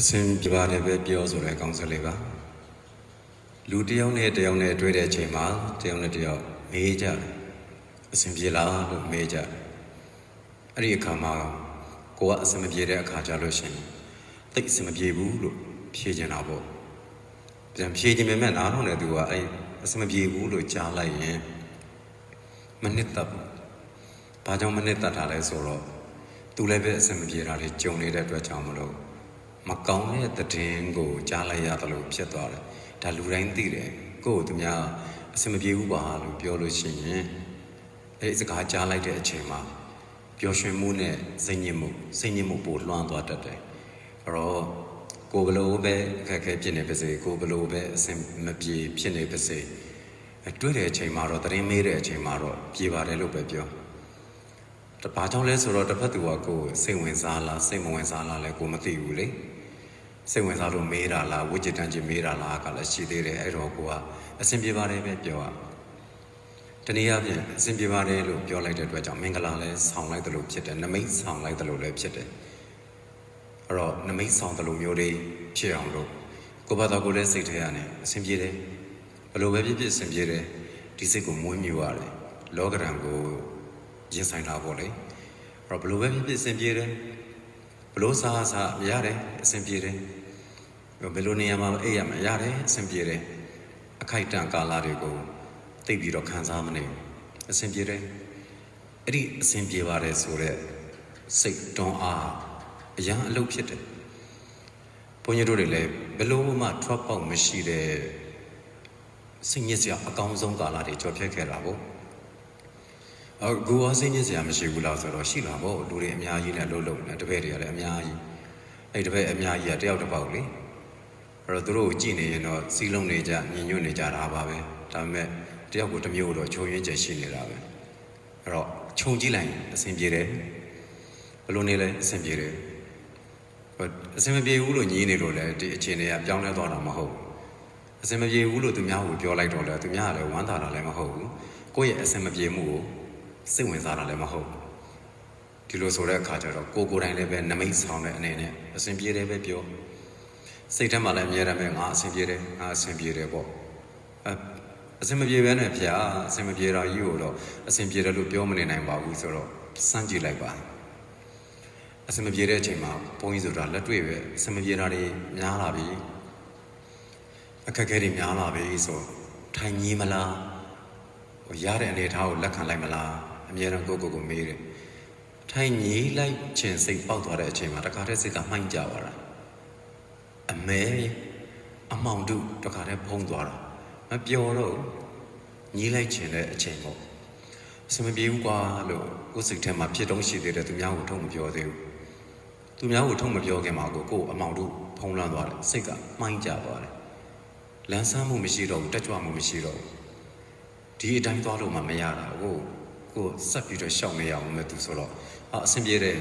အစင်ပြပါတယ်ပဲပြောဆိုတဲ့ကောင်းစလေးပါလူတစ်ယောက်နဲ့တစ်ယောက်နဲ့တွေ့တဲ့အချိန်မှာတစ်ယောက်နဲ့တစ်ယောက်မေးကြတယ်အစင်ပြေလားလို့မေးကြတယ်အဲ့ဒီအခါမှာကိုကအစင်မပြေတဲ့အခါကြလို့ရှိရင်တိတ်အစင်မပြေဘူးလို့ဖြေချင်တာပေါ့ပြန်ဖြေချင်ပေမဲ့နားထောင်တဲ့သူကအဲ့အစင်မပြေဘူးလို့ကြားလိုက်ရင်မနစ်သက်ဘူးဘာကြောင့်မနစ်သက်တာလဲဆိုတော့သူလည်းပဲအစင်မပြေတာတွေကြုံနေတဲ့အတွက်ကြောင့်မလို့ မကောင်းတဲ့သတင်းကိုကြားလိုက်ရတယ်လို့ဖြစ်သွားတယ်ဒါလူတိုင်းသိတယ်ကိုယ့်ကိုသူများအစင်မပြေဘူးပါလို့ပြောလို့ရှိရင်အဲ့ဒီစကားကြားလိုက်တဲ့အချိန်မှာပျော်ရွှင်မှုနဲ့စိတ်ညစ်မှုစိတ်ညစ်မှုပိုလွှမ်းသွားတတ်တယ်အဲ့တော့ကိုယ်ဘလို့ပဲအခက်အခဲဖြစ်နေပါစေကိုယ်ဘလို့ပဲအစင်မပြေဖြစ်နေပါစေအဲတွေ့တဲ့အချိန်မှာတော့သတင်းမေးတဲ့အချိန်မှာတော့ပြေပါတယ်လို့ပဲပြောတဘာကြောင့်လဲဆိုတော့တစ်ဖက်သူကကိုယ်စိတ်ဝင်စားလားစိတ်မဝင်စားလားလဲကိုယ်မသိဘူးလေ စိတ်ဝင်စားလို့မေးတာလားဝိจิตတန်ချင်းမေးတာလားကလည်းရှိသေးတယ်အဲ့တော့ကိုကအဆင်ပြေပါတယ်ပဲပြောရတနည်းအားဖြင့်အဆင်ပြေပါတယ်လို့ပြောလိုက်တဲ့အတွက်ကြောင့်မင်္ဂလာလဲဆောင်လိုက်တယ်လို့ဖြစ်တယ်နမိတ်ဆောင်လိုက်တယ်လို့လည်းဖြစ်တယ်အဲ့တော့နမိတ်ဆောင်တယ်လို့မျိုးတွေဖြစ်အောင်လို့ကိုယ့်ဘာသာကိုယ်လည်းစိတ်ထဲရနေအဆင်ပြေတယ်ဘယ်လိုပဲဖြစ်ဖြစ်အဆင်ပြေတယ်ဒီစိတ်ကိုမွေးမြူရတယ်လောကဓာတ်ကိုရင်ဆိုင်တာပေါ့လေအဲ့တော့ဘယ်လိုပဲဖြစ်ဖြစ်အဆင်ပြေတယ် ဘလို့စားစားရတယ်အဆင်ပြေတယ်ဘယ်လိုနေရာမှာအိပ်ရမှာရတယ်အဆင်ပြေတယ်အခိုက်အတန့်ကာလတွေကိုသိပြီးတော့ခံစားမနေဘူးအဆင်ပြေတယ်အဲ့ဒီအဆင်ပြေပါတယ်ဆိုတော့စိတ်တွန်းအားအရန်အလုပ်ဖြစ်တယ်ဘုန်းကြီးတို့တွေလည်းဘယ်လို့မှထွက်ပေါက်မရှိတဲ့စိတ်ညစ်စရာအကောင်းဆုံးကာလတွေကြော်ဖြတ်ခဲ့တာပေါ့ အခုအစိတ်ညစ်စရာမရှိဘူးလားဆိုတော့ရှိလာပေါ့လူတွေအများကြီးနဲ့လှုပ်လှုပ်နေတပည့်တွေကလည်းအများကြီးအဲ့တပည့်အများကြီးကတယောက်တစ်ပေါက်လေအဲ့တော့သူတို့ကိုကြည့်နေရင်တော့စီးလုံးနေကြညင်ညွတ်နေကြတာပါပဲဒါပေမဲ့တယောက်ကိုတစ်မျိုးတော့ခြုံရင်းချက်ရှိနေတာပဲအဲ့တော့ခြုံကြည့်လိုက်ရင်အဆင်ပြေတယ်ဘယ်လိုနေလဲအဆင်ပြေတယ်အဆင်မပြေဘူးလို့ညင်းနေလို့လည်းဒီအခြေအနေကပြောင်းလဲသွားတာမဟုတ်ဘူးအဆင်မပြေဘူးလို့သူများကိုပြောလိုက်တော့လည်းသူများကလည်းဝမ်းသာတာလည်းမဟုတ်ဘူးကိုယ့်ရဲ့အဆင်မပြေမှုကို စိတ်ဝင်စားတာလည်းမဟုတ်ဘူးဒီလိုဆိုတဲ့အခါကျတော့ကိုကိုယ်တိုင်လည်းပဲနမိတ်ဆောင်တဲ့အနေနဲ့အဆင်ပြေတယ်ပဲပြောစိတ်ထဲမှာလည်းအမြဲတမ်းပဲငါအဆင်ပြေတယ်ငါအဆင်ပြေတယ်ပေါ့အဲအဆင်မပြေဘဲနဲ့ဖျားအဆင်မပြေတာကြီးကိုတော့အဆင်ပြေတယ်လို့ပြောမနေနိုင်ပါဘူးဆိုတော့စမ်းကြည့်လိုက်ပါအဆင်မပြေတဲ့အချိန်မှာဘုန်းကြီးဆိုတာလက်တွေ့ပဲအဆင်မပြေတာတွေများလာပြီအခက်အခဲတွေများလာပြီဆိုထိုင်ကြီးမလားဟိုရတဲ့အနေအထားကိုလက်ခံလိုက်မလား အမြဲတမ်းကိုယ့်ကိုယ်ကိုမေးတယ်ထိုင်ကြီးလိုက်ခြင်းစိတ်ပေါက်သွားတဲ့အချိန်မှာတခါတည်းစိတ်ကမှိုင်းကြသွားတာအမဲအမောင်တုတခါတည်းဖုံးသွားတာမပျော်တော့ညီးလိုက်ခြင်းတဲ့အချိန်ပေါ့အစမပြေဘူးကွာလို့ကိုယ်စိတ်ထဲမှာဖြစ်တုံးရှိသေးတယ်သူများကိုထုံမပြောသေးဘူးသူများကိုထုံမပြောခင်မှာကိုကိုယ်အမောင်တုဖုံးလန်းသွားတယ်စိတ်ကမှိုင်းကြသွားတယ်လန်းဆန်းမှုမရှိတော့ဘူးတက်ကြွမှုမရှိတော့ဘူးဒီအတိုင်းသွားလို့မှမရတာကို ကိုဆက်ပြီးတော့ရှောက်နေရအောင်မဲ့သူဆိုတော့အအဆင်ပြေတယ်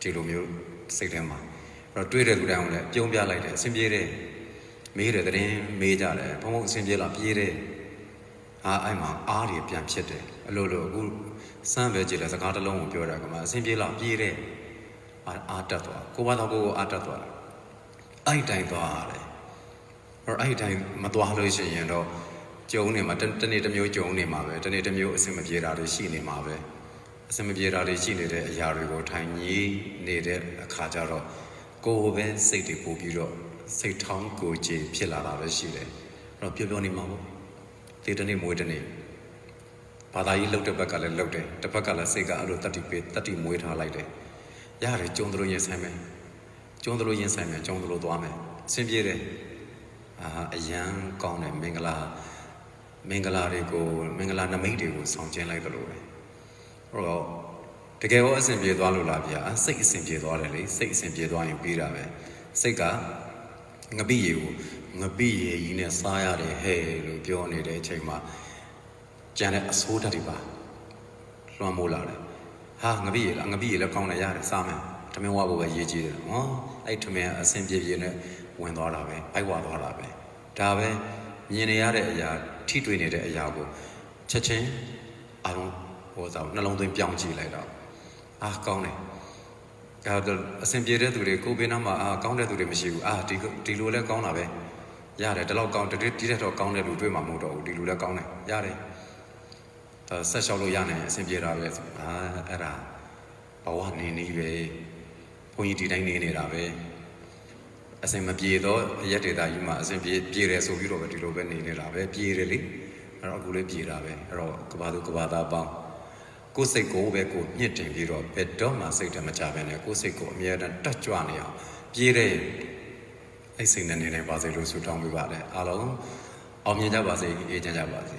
ဒီလိုမျိုးစိတ်ထဲမှာအဲ့တော့တွေးတဲ့လူတိုင်းအောင်လည်းပြုံးပြလိုက်တယ်အဆင်ပြေတယ်မေးတယ်တဲ့ရင်မေးကြတယ်ဘုံဘုံအဆင်ပြေလားပြေးတယ်အာအဲ့မှာအားတွေပြန်ဖြစ်တယ်အလိုလိုအခုစမ်းပဲကြည့်တယ်စကားတစ်လုံးကိုပြောတာကမှအဆင်ပြေလားပြေးတယ်အာအားတက်သွားကိုဘာတော့ကိုကိုအားတက်သွားအဲ့ဒီတိုင်းသွားရတယ်အဲ့အဲ့ဒီတိုင်းမသွားလို့ရှိရင်တော့ ကြုံနေမှာတတနေ့တစ်မျိုးကြုံနေမှာပဲတနေ့တစ်မျိုးအဆင်မပြေတာတွေရှိနေမှာပဲအဆင်မပြေတာတွေရှိနေတဲ့အရာတွေကိုထိုင်ကြီးနေတဲ့အခါကျတော့ကိုယ်ပဲစိတ်တွေပို့ပြီးတော့စိတ်ထောင်းကိုကြည်ဖြစ်လာတာပဲရှိတယ်အဲ့တော့ပြောပြောနေမှာပေါ့ဒီတနေ့မွေးတနေ့ဘာသာရေးလှုပ်တဲ့ဘက်ကလည်းလှုပ်တယ်တစ်ဘက်ကလည်းစိတ်ကအဲ့လိုတတိပေးတတိမွေးထားလိုက်တယ်ရတယ်ကျုံတို့ရင်ဆိုင်မယ်ကျုံတို့ရင်ဆိုင်မယ်ကျုံတို့သွားမယ်အဆင်ပြေတယ်အာအယံကောင်းတယ်မင်္ဂလာ မင်္ဂလာတွေကိုမင်္ဂလာနမိတ်တွေကိုဆောင်ကျင်းလိုက်တယ်လို့ပဲအဲ့တော့တကယ်ရောအဆင်ပြေသွားလို့လားဗျာစိတ်အဆင်ပြေသွားတယ်လေစိတ်အဆင်ပြေသွားရင်ပြီးတာပဲစိတ်ကငပိရေကိုငပိရေကြီးနဲ့စားရတယ်ဟဲ့လို့ပြောနေတဲ့အချိန်မှာကြံတဲ့အဆိုးဓာတ်တွေပါလွှမ်းမိုးလာတယ်ဟာငပိရေလားငပိရေလည်းကောင်းတယ်ရတယ်စားမယ်ထမင်းဝါဖို့ပဲရေးကြည့်တယ်ဟောအဲ့ထမင်းအဆင်ပြေပြေနဲ့ဝင်သွားတာပဲအိုက်ဝါသွားတာပဲဒါပဲ မြင်နေရတဲ့အရာထိတွေ့နေတဲ့အရာကိုချက်ချင်းအလုံးဟိုစားနှလုံးသွင်းပြောင်းကြည့်လိုက်တော့အာကောင်းတယ်ဒါတော့အဆင်ပြေတဲ့သူတွေကိုယ်ဘေးနားမှာအာကောင်းတဲ့သူတွေမရှိဘူးအာဒီဒီလိုလဲကောင်းတာပဲရတယ်ဒီလောက်ကောင်းတတိဒီတဲ့တော့ကောင်းတဲ့လူတွေ့မှာမဟုတ်တော့ဘူးဒီလိုလဲကောင်းတယ်ရတယ်အဲဆက်လျှောက်လို့ရနိုင်အဆင်ပြေတာပဲဆိုအာအဲ့ဒါဘဝနေနေပဲဘုန်းကြီးဒီတိုင်းနေနေတာပဲ အဆင်မပြေတော့ရက်ဒေတာကြီးမှာအဆင်ပြေပြေတယ်ဆိုပြီးတော့ပဲဒီလိုပဲနေနေတာပဲပြေတယ်လေအဲ့တော့အခုလေးပြေတာပဲအဲ့တော့ကဘာသူကဘာသားပေါင်းကိုယ်စိတ်ကိုပဲကိုညှစ်တင်ပြီးတော့ဘယ်တော့မှစိတ်တမကြဘဲနဲ့ကိုယ်စိတ်ကိုအမြဲတမ်းတက်ကြွနေအောင်ပြေးတဲ့အဲ့စိတ်နဲ့နေနိုင်ပါစေလို့ဆုတောင်းပေးပါတယ်အားလုံးအောင်မြင်ကြပါစေအေးချမ်းကြပါစေ